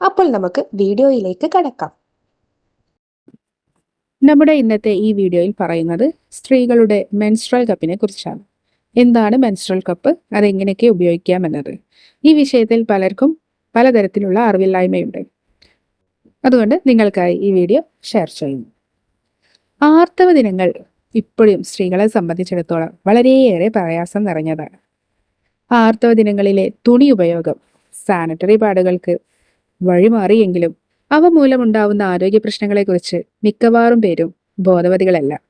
അപ്പോൾ നമുക്ക് വീഡിയോയിലേക്ക് കടക്കാം. നമ്മുടെ ഇന്നത്തെ ഈ വീഡിയോയിൽ പറയുന്നത് സ്ത്രീകളുടെ മെൻസ്ട്രൽ കപ്പിനെ കുറിച്ചാണ്. എന്താണ് മെൻസ്ട്രൽ കപ്പ് അതെങ്ങനെയൊക്കെ ഉപയോഗിക്കാം എന്നത് ഈ വിഷയത്തിൽ പലർക്കും പലതരത്തിലുള്ള അറിവില്ലായ്മയുണ്ട്. അതുകൊണ്ട് നിങ്ങൾക്കായി ഈ വീഡിയോ ഷെയർ ചെയ്യുന്നു. ആർത്തവ ദിനങ്ങൾ ഇപ്പോഴും സ്ത്രീകളെ സംബന്ധിച്ചിടത്തോളം വളരെയേറെ പ്രയാസം നിറഞ്ഞതാണ്. ആർത്തവ ദിനങ്ങളിലെ തുണി ഉപയോഗം സാനിറ്ററി പാഡുകൾക്ക് വഴിമാറിയെങ്കിലും അവ മൂലമുണ്ടാവുന്ന ആരോഗ്യ പ്രശ്നങ്ങളെക്കുറിച്ച് മിക്കവാറും പേരും ബോധവതികളല്ല.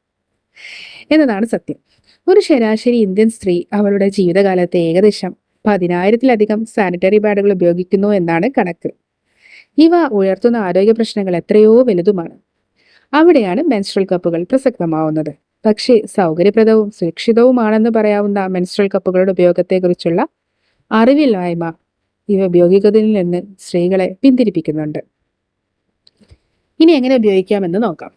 എന്നതാണ് സത്യം. ഒരു ശരാശരി ഇന്ത്യൻ സ്ത്രീ അവളുടെ ജീവിതകാലത്ത് ഏകദേശം പതിനായിരത്തിലധികം സാനിറ്ററി പാഡുകൾ ഉപയോഗിക്കുന്നു എന്നാണ് കണക്ക്. ഇവ ഉയർത്തുന്ന ആരോഗ്യ പ്രശ്നങ്ങൾ എത്രയോ വലുതുമാണ്. അവിടെയാണ് മെൻസ്ട്രൽ കപ്പുകൾ പ്രസക്തമാവുന്നത്. പക്ഷേ സൗകര്യപ്രദവും സുരക്ഷിതവുമാണെന്ന് പറയാവുന്ന മെൻസ്ട്രൽ കപ്പുകളുടെ ഉപയോഗത്തെക്കുറിച്ചുള്ള അറിവില്ലായ്മ ഇവ ഉപയോഗിക്കുന്നതിൽ നിന്ന് സ്ത്രീകളെ പിന്തിരിപ്പിക്കുന്നുണ്ട്. ഇനി എങ്ങനെ ഉപയോഗിക്കാമെന്ന് നോക്കാം.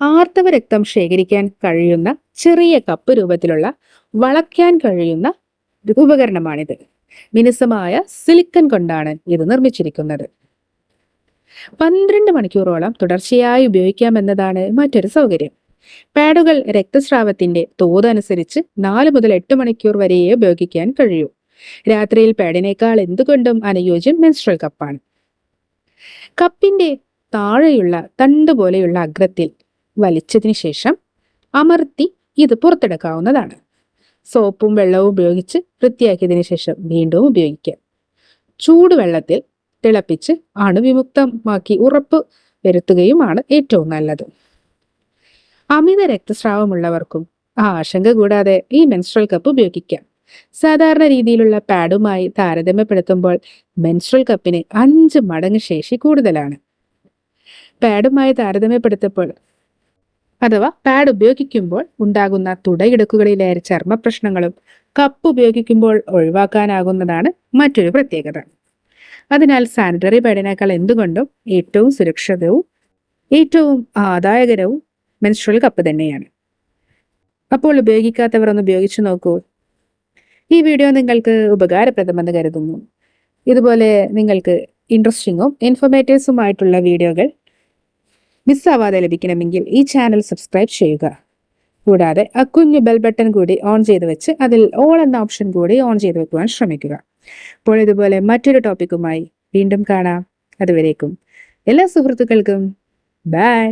ആർത്തവ രക്തം ശേഖരിക്കാൻ കഴിയുന്ന ചെറിയ കപ്പ് രൂപത്തിലുള്ള വളയ്ക്കാൻ കഴിയുന്ന ഉപകരണമാണിത് മിനുസമായ സിലിക്കൺ കൊണ്ടാണ് ഇത് നിർമ്മിച്ചിരിക്കുന്നത്. പന്ത്രണ്ട് മണിക്കൂറോളം തുടർച്ചയായി ഉപയോഗിക്കാമെന്നതാണ് മറ്റൊരു സൗകര്യം. പാഡുകൾ രക്തസ്രാവത്തിന്റെ തോത് അനുസരിച്ച് നാല് മുതൽ എട്ട് മണിക്കൂർ വരെയേ ഉപയോഗിക്കാൻ കഴിയൂ. രാത്രിയിൽ പാഡിനേക്കാൾ എന്തുകൊണ്ടും അനുയോജ്യം മെൻസ്ട്രൽ കപ്പാണ് കപ്പിന്റെ താഴെയുള്ള തണ്ട് പോലെയുള്ള അഗ്രത്തിൽ വലിച്ചതിന് ശേഷം അമർത്തി ഇത് പുറത്തെടുക്കാവുന്നതാണ്. സോപ്പും വെള്ളവും ഉപയോഗിച്ച് വൃത്തിയാക്കിയതിനു ശേഷം വീണ്ടും ഉപയോഗിക്കാം ചൂടുവെള്ളത്തിൽ തിളപ്പിച്ച് അണുവിമുക്തമാക്കി ഉറപ്പ് വരുത്തുകയുമാണ് ഏറ്റവും നല്ലത്. അമിത രക്തസ്രാവമുള്ളവർക്കും ആ ആശങ്ക കൂടാതെ ഈ മെൻസ്ട്രൽ കപ്പ് ഉപയോഗിക്കാം. സാധാരണ രീതിയിലുള്ള പാഡുമായി താരതമ്യപ്പെടുത്തുമ്പോൾ മെൻസ്ട്രൽ കപ്പിന് അഞ്ച് മടങ്ങ് ശേഷി കൂടുതലാണ്. പാഡുമായി താരതമ്യപ്പെടുത്തപ്പോൾ അഥവാ പാഡ് ഉപയോഗിക്കുമ്പോൾ ഉണ്ടാകുന്ന തുടയിടുക്കുകളിലെ ചർമ്മ പ്രശ്നങ്ങളും കപ്പ് ഉപയോഗിക്കുമ്പോൾ ഒഴിവാക്കാനാകുന്നതാണ് മറ്റൊരു പ്രത്യേകത. അതിനാൽ സാനിറ്ററി പാഡിനേക്കാൾ എന്തുകൊണ്ടും ഏറ്റവും സുരക്ഷിതവും ഏറ്റവും ആദായകരവും മെൻസ്ട്രൽ കപ്പ് തന്നെയാണ്. അപ്പോൾ ഉപയോഗിക്കാത്തവർ ഒന്ന് ഉപയോഗിച്ചു നോക്കൂ. ഈ വീഡിയോ നിങ്ങൾക്ക് ഉപകാരപ്രദമെന്ന് കരുതുന്നു. ഇതുപോലെ നിങ്ങൾക്ക് ഇൻട്രസ്റ്റിങ്ങും ഇൻഫോർമേറ്റീവ്സുമായിട്ടുള്ള വീഡിയോകൾ മിസ്സാവാതെ ലഭിക്കണമെങ്കിൽ ഈ ചാനൽ സബ്സ്ക്രൈബ് ചെയ്യുക. കൂടാതെ ആ കുഞ്ഞു ബെൽ ബട്ടൺ കൂടി ഓൺ ചെയ്ത് വെച്ച് അതിൽ ഓൾ എന്ന ഓപ്ഷൻ കൂടി ഓൺ ചെയ്ത് വെക്കുവാൻ ശ്രമിക്കുക. അപ്പോൾ ഇതുപോലെ മറ്റൊരു ടോപ്പിക്കുമായി വീണ്ടും കാണാം. അതുവരേക്കും എല്ലാ സുഹൃത്തുക്കൾക്കും ബൈ